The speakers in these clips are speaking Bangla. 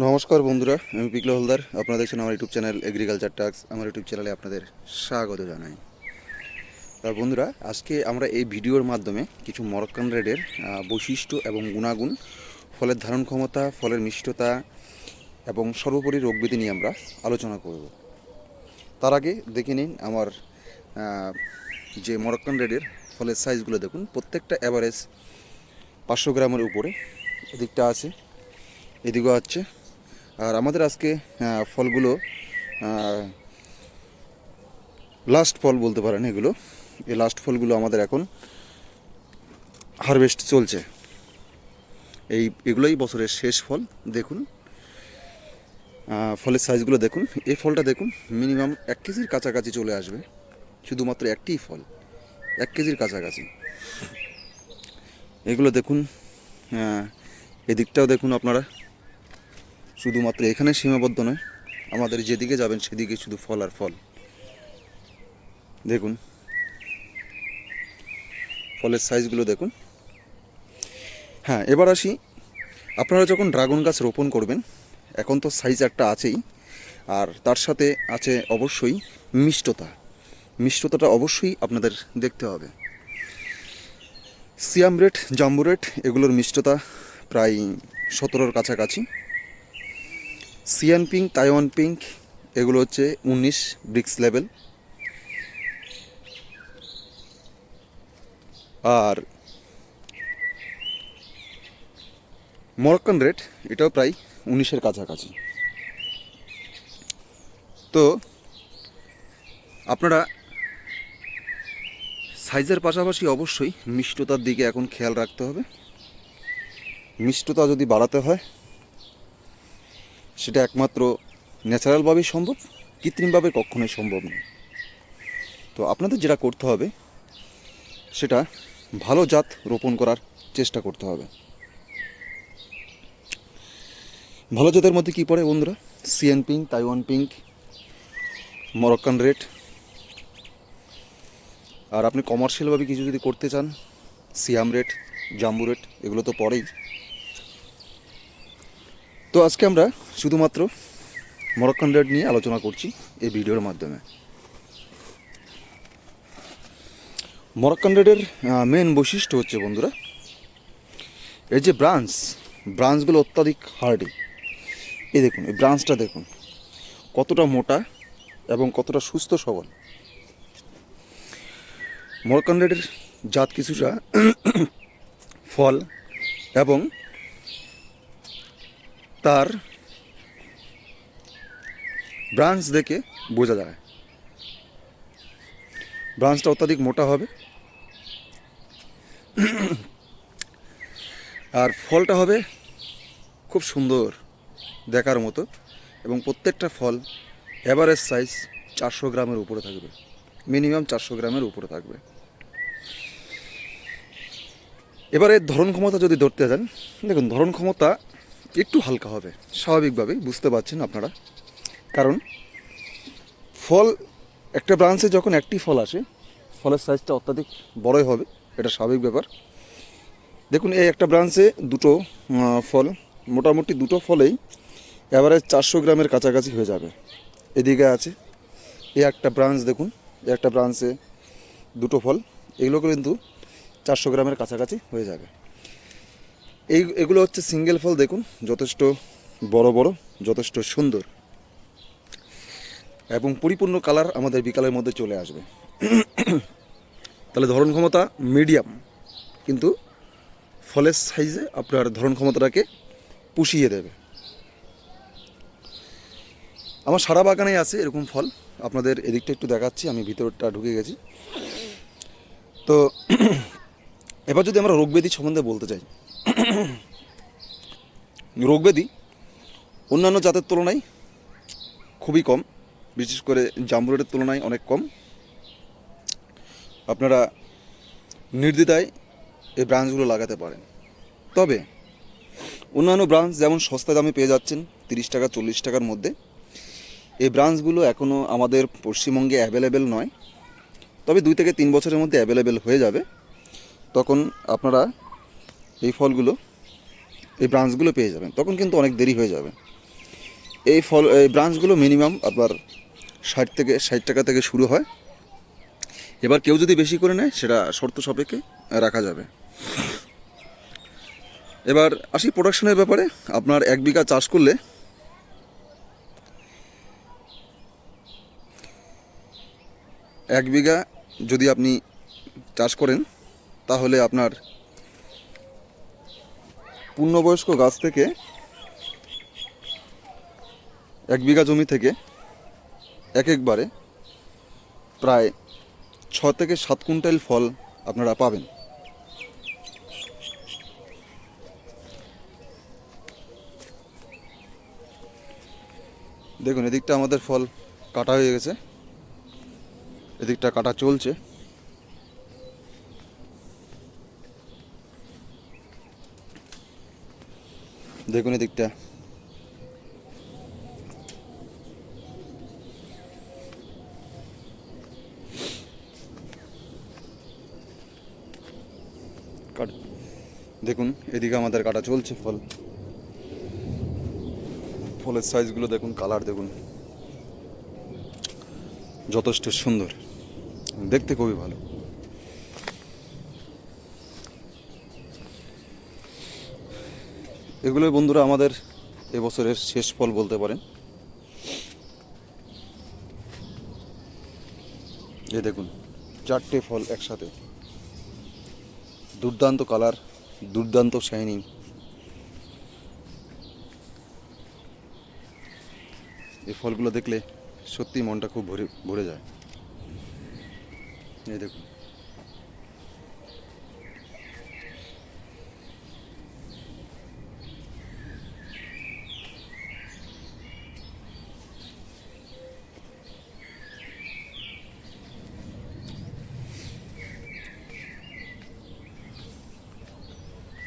নমস্কার বন্ধুরা, আমি পিকলো হলদার। আপনারা দেখছেন আমার ইউটিউব চ্যানেল এগ্রিকালচার টাক্স আমার ইউটিউব চ্যানেলে আপনাদের স্বাগত জানাই। আর বন্ধুরা, আজকে আমরা এই ভিডিওর মাধ্যমে কিছু মরক্কান রেডের বৈশিষ্ট্য এবং গুণাগুণ, ফলের ধারণ ক্ষমতা, ফলের মিষ্টতা এবং সর্বোপরি রোগবিধি নিয়ে আমরা আলোচনা করব। তার আগে দেখে নিন আমার যে মরক্কান রেডের ফলের সাইজগুলো দেখুন। প্রত্যেকটা অ্যাভারেজ পাঁচশো গ্রামের উপরে। এদিকটা আছে, এদিকেও আছে। আর আমাদের আজকে ফলগুলো লাস্ট ফল বলতে পারেন এগুলো। এই লাস্ট ফলগুলো আমাদের এখন হারভেস্ট চলছে। এই, এগুলোই বছরের শেষ ফল, দেখুন। ফলের সাইজগুলো দেখুন। এই ফলটা দেখুন মিনিমাম এক কেজির কাছাকাছি চলে আসবে। শুধুমাত্র একটিই ফল, এক কেজির কাছাকাছি। এগুলো দেখুন এদিকটাও দেখুন আপনারা। শুধুমাত্র এখানে সীমাবদ্ধ নয়, আমাদের যেদিকে যাবেন সেদিকে শুধু ফল আর ফল। দেখুন। ফলের সাইজগুলো দেখুন। হ্যাঁ এবার আসি। আপনারা যখন ড্রাগন গাছ রোপণ করবেন, এখন তো সাইজ একটা আছেই, আর তার সাথে আছে অবশ্যই মিষ্টতা। মিষ্টতাটা অবশ্যই আপনাদের দেখতে হবে। সিয়াম রেট, জাম্বু রেট, এগুলোর মিষ্টতা প্রায় সতেরোর কাছাকাছি। সিয়ান পিঙ্ক তাইওয়ান পিঙ্ক এগুলো হচ্ছে উনিশ ব্রিক্স লেভেল। আর মরক্কান রেট, এটাও প্রায় উনিশের কাছাকাছি। তো আপনারা সাইজের পাশাপাশি অবশ্যই মিষ্টতার দিকে এখন খেয়াল রাখতে হবে। মিষ্টতা যদি বাড়াতে হয় সেটা একমাত্র ন্যাচারালভাবেই সম্ভব, কৃত্রিমভাবে কখনোই সম্ভব নয়। তো আপনাদের যেটা করতে হবে, সেটা ভালো জাত রোপণ করার চেষ্টা করতে হবে। ভালো জাতের মধ্যে কি পড়ে বন্ধুরা? CN pink, Taiwan pink, Moroccan red. আর আপনি কমার্শিয়ালভাবে কিছু যদি করতে চান, সিয়াম রেট জাম্বু রেট এগুলো তো পরেই তো আজকে আমরা শুধুমাত্র মরক্কান রেড নিয়ে আলোচনা করছি এই ভিডিওর মাধ্যমে। মরক্কান রেডের মেন বৈশিষ্ট্য হচ্ছে বন্ধুরা, এই যে ব্রাঞ্চ, ব্রাঞ্চগুলো অত্যাধিক হার্ডি। এই দেখুন, এই ব্রাঞ্চটা দেখুন, কতটা মোটা এবং কতটা সুস্থ সবল। মরক্কান রেডের জাত কিছুটা ফল এবং তার ব্রাঞ্চ দেখে বোঝা যায়। ব্রাঞ্চটা অত্যাধিক মোটা হবে। আর ফলটা হবে খুব সুন্দর দেখার মতো এবং প্রত্যেকটা ফল অ্যাভারেজ সাইজ চারশো গ্রামের উপরে থাকবে। মিনিমাম চারশো গ্রামের উপরে থাকবে। এবারে ধরন ক্ষমতা যদি ধরতে যান, দেখুন ধরন ক্ষমতা একটু হালকা হবে। স্বাভাবিকভাবেই, বুঝতে পারছেন আপনারা? কারণ ফল, একটা ব্রাঞ্চে যখন একটি ফল আসে, ফলের সাইজটা অত্যাধিক বড়ই হবে, এটা স্বাভাবিক ব্যাপার। দেখুন, এই একটা ব্রাঞ্চে দুটো ফল, মোটামুটি দুটো ফলেই অ্যাভারেজ চারশো গ্রামের কাছাকাছি হয়ে যাবে। এদিকে আছে, এই একটা ব্রাঞ্চ দেখুন একটা ব্রাঞ্চে দুটো ফল এগুলো কিন্তু চারশো গ্রামের কাছাকাছি হয়ে যাবে। এই এগুলো হচ্ছে সিঙ্গেল ফল, দেখুন, যথেষ্ট বড় বড়, যথেষ্ট সুন্দর। এবং পরিপূর্ণ কালার আমাদের বিকালের মধ্যে চলে আসবে। তাহলে ধরন ক্ষমতা মিডিয়াম, কিন্তু ফলের সাইজে আপনার ধরন ক্ষমতাটাকে পুষিয়ে দেবে। আমার সারা বাগানেই আছে এরকম ফল। আপনাদের এদিকটা একটু দেখাচ্ছি, আমি ভিতরটা ঢুকে গেছি। তো, এবার যদি আমরা রোগব্যাধি সম্বন্ধে বলতে চাই রোগব্যাধি অন্যান্য জাতের তুলনায় খুবই কম, বিশেষ করে জাম্বুরের তুলনায় অনেক কম। আপনারা নির্দ্বিধায় এই ব্রাঞ্চগুলো লাগাতে পারেন। তবে অন্যান্য ব্রাঞ্চ যেমন সস্তা দামে পেয়ে যাচ্ছেন, তিরিশ টাকা, চল্লিশ টাকার মধ্যে, এই ব্রাঞ্চগুলো এখনও আমাদের পশ্চিমবঙ্গে অ্যাভেলেবেল নয়। তবে দুই থেকে তিন বছরের মধ্যে অ্যাভেলেবেল হয়ে যাবে। তখন আপনারা এই ফলগুলো, এই ব্রাঞ্চগুলো পেয়ে যাবেন। তখন কিন্তু অনেক দেরি হয়ে যাবে। এই ফল, এই ব্রাঞ্চগুলো মিনিমাম আপনার ষাট থেকে, ষাট টাকা থেকে শুরু হয়। এবার কেউ যদি বেশি করে নেয়, সেটা শর্ত সাপেক্ষে রাখা যাবে। এবার আসি প্রোডাকশনের ব্যাপারে। আপনার এক বিঘা চাষ করলে এক বিঘা যদি আপনি চাষ করেন, তাহলে আপনার পূর্ণবয়স্ক গাছ থেকে এক বিঘা জমি থেকে এক একবারে প্রায় ছ থেকে সাত কুইন্টাল ফল আপনারা পাবেন। দেখুন, এদিকটা আমাদের ফল কাটা হয়ে গেছে। এদিকটা কাটা চলছে। দেখুন এদিকটা। কাট। দেখুন, এদিকে আমাদের কাটা চলছে ফল। ফলের সাইজগুলো দেখুন কালার দেখুন। যথেষ্ট সুন্দর। দেখতে খুবই ভালো। এগুলো বন্ধুরা আমাদের এবছরের শেষ ফল বলতে পারেন। এ দেখুন, চারটে ফল একসাথে। দুর্দান্ত কালার, দুর্দান্ত শাইনিং। এই ফলগুলো দেখলে সত্যি মনটা খুব ভরে ভরে যায়। এই দেখুন।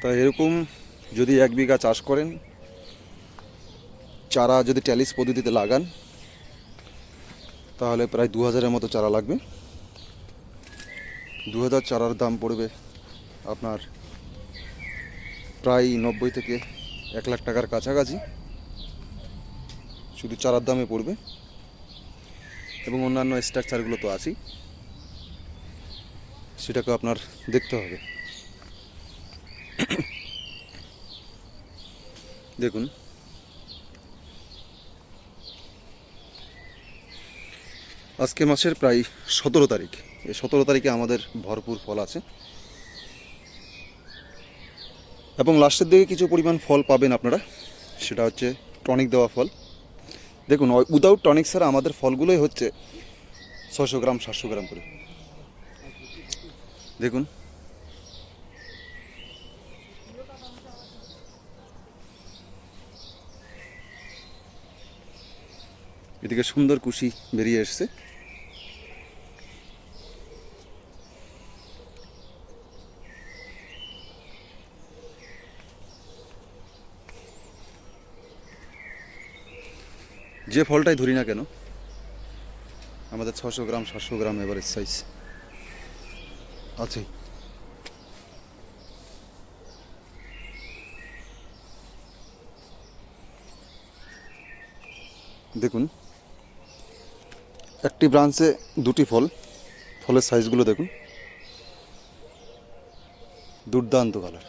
তা এরকম যদি এক বিঘা চাষ করেন, চারা যদি ট্যালিস পদ্ধতিতে লাগান, তাহলে প্রায় দু হাজারের মতো চারা লাগবে। দু হাজার চারার দাম পড়বে আপনার প্রায় নব্বই থেকে এক লাখ টাকার কাছাকাছি, শুধু চারার দামে পড়বে। এবং অন্যান্য স্ট্রাকচারগুলো তো আছেই সেটাকে আপনার দেখতে হবে। দেখুন। আজকে মাসের প্রায় সতেরো তারিখ। এই সতেরো তারিখে আমাদের ভরপুর ফল আছে। এবং লাস্টের দিকে কিছু পরিমাণ ফল পাবেন আপনারা। সেটা হচ্ছে টনিক দেওয়া ফল। দেখুন উইদাউট টনিক ছাড়া আমাদের ফলগুলোই হচ্ছে ছশো গ্রাম, সাতশো গ্রাম করে। দেখুন। এদিকে সুন্দর কুশি বেরিয়ে এসছে। যে ফলটাই ধরি না কেন, আমাদের ছশো গ্রাম, সাতশো গ্রাম এভারেজ সাইজ আছে দেখুন একটি ব্রাঞ্চে দুটি ফল। ফলের সাইজগুলো দেখুন। দুর্দান্ত কালার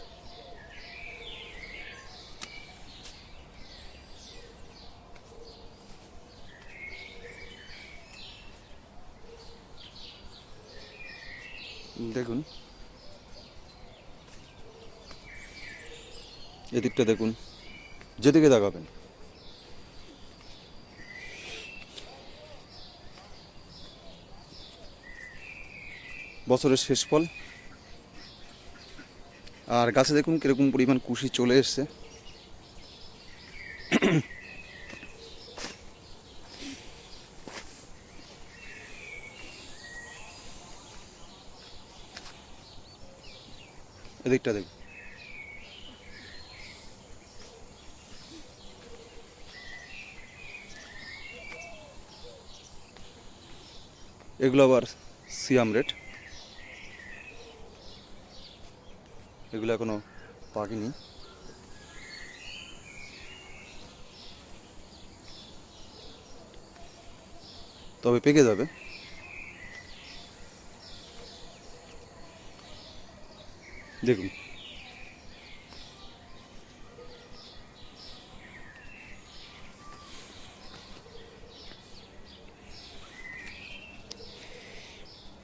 দেখুন। এদিকটা দেখুন। যেদিকে দেখাবেন বছরের শেষ ফল। আর গাছে দেখুন কীরকম পরিমাণ কুশি চলে এসছে। এদিকটা দেখুন এগুলো আবার সিয়াম রেট। এগুলো এখনও পাকেনি। তবে পেকে যাবে। দেখুন।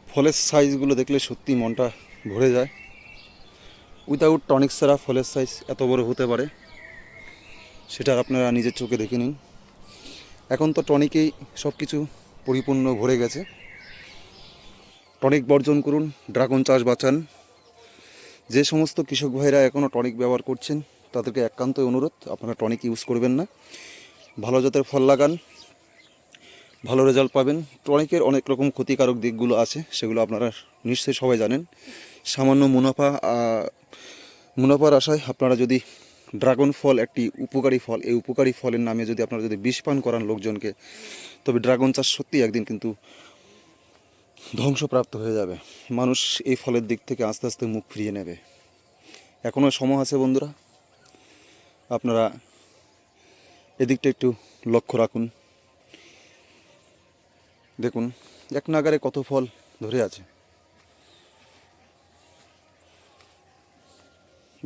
ফলের সাইজগুলো দেখলে সত্যি মনটা ভরে যায়। উইদাউট টনিক ছাড়া ফলের সাইজ এত বড় হতে পারে, সেটা আপনারা নিজের চোখে দেখে নিন। এখন তো টনিকেই সব কিছু পরিপূর্ণ ভরে গেছে। টনিক বর্জন করুন, ড্রাগন চাষ বাঁচান। যে সমস্ত কৃষক ভাইরা এখনও টনিক ব্যবহার করছেন, তাদেরকে একান্তই অনুরোধ, আপনারা টনিক ইউজ করবেন না। ভালো জাতের ফল লাগান, ভালো রেজাল্ট পাবেন। টনিকের অনেক রকম ক্ষতিকারক দিকগুলো আছে, সেগুলো আপনারা নিশ্চয়ই সবাই জানেন। সামান্য মুনাফা মুনাফার আশায় আপনারা যদি ড্রাগন ফল একটি উপকারী ফল, এই উপকারী ফলের নামে যদি আপনারা যদি বিষ পান করান লোকজনকে, তবে ড্রাগন চাষ সত্যি একদিন কিন্তু ধ্বংসপ্রাপ্ত হয়ে যাবে। মানুষ এই ফলের দিক থেকে আস্তে আস্তে মুখ ফিরিয়ে নেবে। এখনও সময় আছে বন্ধুরা? আপনারা এদিকটা একটু লক্ষ্য রাখুন। দেখুন, এক নাগারে কত ফল ধরে আছে।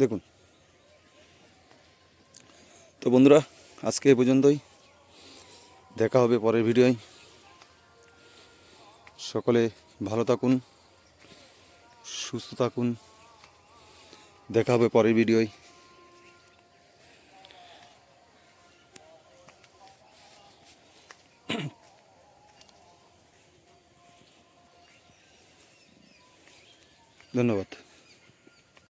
দেখুন। তো বন্ধুরা, আজকে এ পর্যন্তই। দেখা হবে পরের ভিডিওয়। সকলে ভালো থাকুন, সুস্থ থাকুন। দেখা হবে পরের ভিডিওয়।